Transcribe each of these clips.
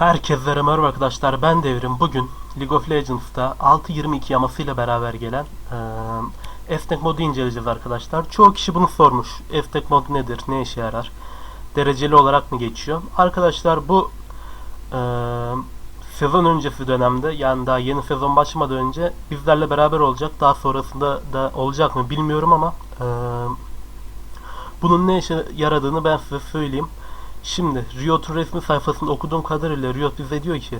Herkese merhaba arkadaşlar ben Devrim. Bugün League of Legends'ta 6.22 yamasıyla beraber gelen eee esnek modu inceleyeceğiz arkadaşlar. Çoğu kişi bunu sormuş. Esnek mod nedir? Ne işe yarar? Dereceli olarak mı geçiyor? Arkadaşlar bu eee, sezon öncesi dönemde yani daha yeni sezon başlamadan önce bizlerle beraber olacak. Daha sonrasında da olacak mı bilmiyorum ama eee, bunun ne işe yaradığını ben size söyleyeyim. Şimdi Riot'un resmi sayfasında okuduğum kadarıyla Riot bize diyor ki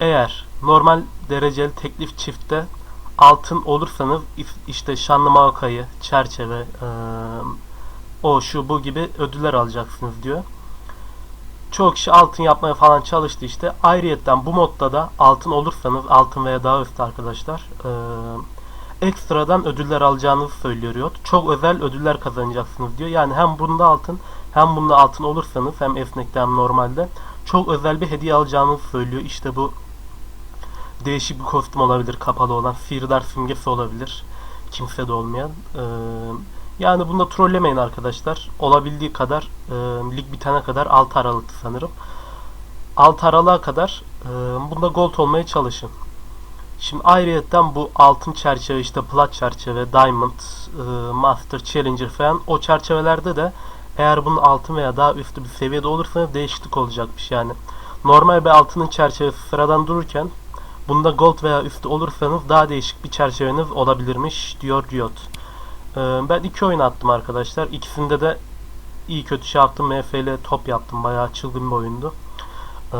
eğer normal dereceli teklif çiftte altın olursanız işte şanlı mavkayı, çerçeve, o şu bu gibi ödüller alacaksınız diyor. Çoğu kişi altın yapmaya falan çalıştı işte. Ayrıyetten bu modda da altın olursanız altın veya daha üstü arkadaşlar eee, ekstradan ödüller alacağınızı söylüyor. Çok özel ödüller kazanacaksınız diyor. Yani hem bunda altın hem bunda altın olursanız hem esnekte hem normalde çok özel bir hediye alacağınızı söylüyor. İşte bu değişik bir kostüm olabilir kapalı olan. Sihirdar simgesi olabilir. Kimse de olmayan. Ee, yani bunda trollemeyin arkadaşlar. Olabildiği kadar e, lig bitene kadar 6 Aralık'tı sanırım. 6 Aralık'a kadar e, bunda gold olmaya çalışın. Şimdi ayrıyetten bu altın çerçeve işte plat çerçeve, diamond, e, master, challenger falan o çerçevelerde de eğer bunun altın veya daha üstü bir seviyede olursa değişiklik olacakmış yani. Normal bir altının çerçevesi sıradan dururken bunda gold veya üstü olursanız daha değişik bir çerçeveniz olabilirmiş diyor Riot. Ee, ben iki oyun attım arkadaşlar. İkisinde de iyi kötü şey yaptım. MF ile top yaptım. Bayağı çılgın bir oyundu. Ee,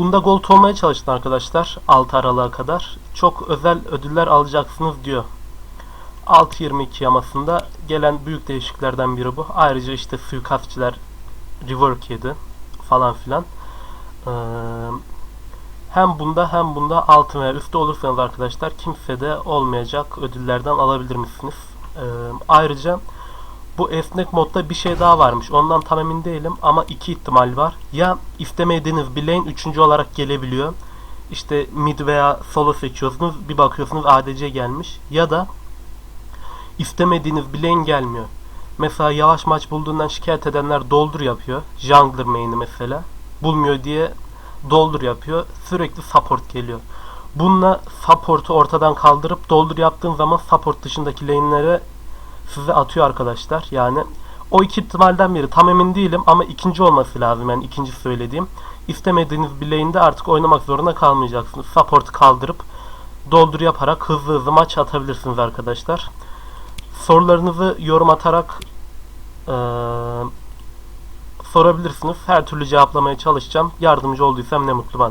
bunda gold olmaya çalıştım arkadaşlar. 6 Aralık'a kadar. Çok özel ödüller alacaksınız diyor. 6.22 yamasında gelen büyük değişikliklerden biri bu. Ayrıca işte suikastçiler rework yedi falan filan. Ee, hem bunda hem bunda altın veya üstü olursanız arkadaşlar kimsede olmayacak ödüllerden alabilir misiniz? Ee, ayrıca bu esnek modda bir şey daha varmış. Ondan tam emin değilim ama iki ihtimal var. Ya istemediğiniz bir lane üçüncü olarak gelebiliyor. İşte mid veya solo seçiyorsunuz. Bir bakıyorsunuz ADC gelmiş. Ya da istemediğiniz bir lane gelmiyor. Mesela yavaş maç bulduğundan şikayet edenler doldur yapıyor. Jungler main'i mesela. Bulmuyor diye doldur yapıyor. Sürekli support geliyor. Bununla support'u ortadan kaldırıp doldur yaptığın zaman support dışındaki lane'lere size atıyor arkadaşlar. Yani o iki ihtimalden biri. Tam emin değilim ama ikinci olması lazım. Yani ikinci söylediğim. İstemediğiniz lane'de artık oynamak zorunda kalmayacaksınız. Support'u kaldırıp doldur yaparak hızlı hızlı maç atabilirsiniz arkadaşlar. Sorularınızı yorum atarak eee, sorabilirsiniz. Her türlü cevaplamaya çalışacağım. Yardımcı olduysam ne mutlu bana.